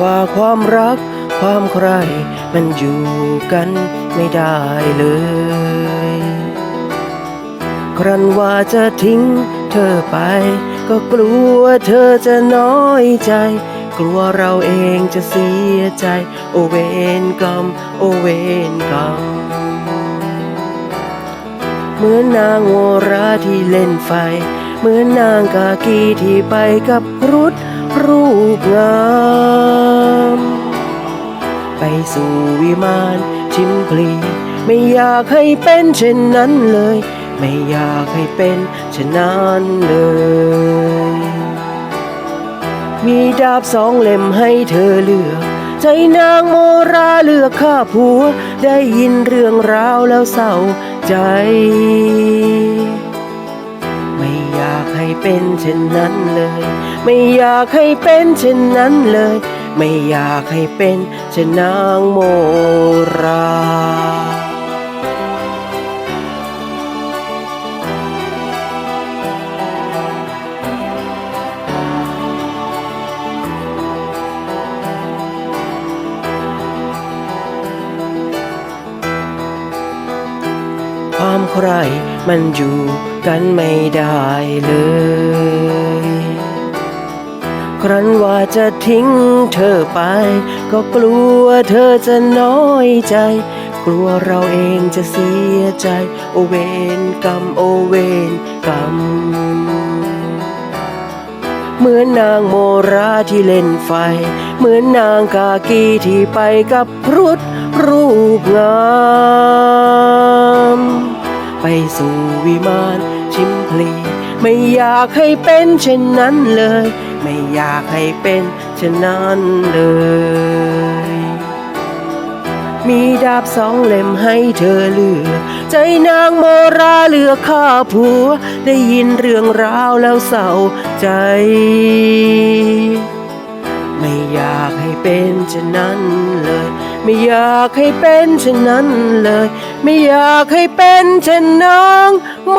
ว่าความรักความใครมันอยู่กันไม่ได้เลย ครั้นว่าจะทิ้งเธอไป ก็กลัวเธอจะน้อยใจ กลัวเราเองจะเสียใจ โอเวนกรรมโอเวนกรรมเหมือนนางโมราที่เล่นไฟ เหมือนนางกากีที่ไปกับรุด รูปงามไปสู่วิมานชิมพลีไม่อยากให้เป็นเช่นนั้นเลย ไม่อยากให้เป็นเช่นนั้นเลย มีดาบสองเล่มให้เธอเลือกใจนางโมราเลือกข้าผัว ได้ยินเรื่องราวแล้วเศร้าใจ ไม่อยากให้เป็นเช่นนั้นเลย ไม่อยากให้เป็นเช่นนั้นเลย ไม่อยากให้เป็นเช่นนางโมราความใครมันอยู่ กันไม่ได้เลย ครั้นว่าจะทิ้งเธอไป ก็กลัวเธอจะน้อยใจ กลัวเราเองจะเสียใจ โอเวนกรรมโอเวนกรรมเหมือนนางโมราที่เล่นไฟ เหมือนนางกากีที่ไปกับพรุดรูปงาม ไปสู่วิมานชิมพลีไม่อยากให้เป็นเช่นนั้นเลย ไม่อยากให้เป็นเช่นนั้นเลย มีดาบสองเล่มให้เธอเลือกใจนางโมราเลือกข้าผัว ได้ยินเรื่องราวแล้วเศร้าใจ ไม่อยากให้เป็นเช่นนั้นเลย ไม่อยากให้เป็นเช่นนั้นเลย ไม่อยากให้เป็นเช่นนองโม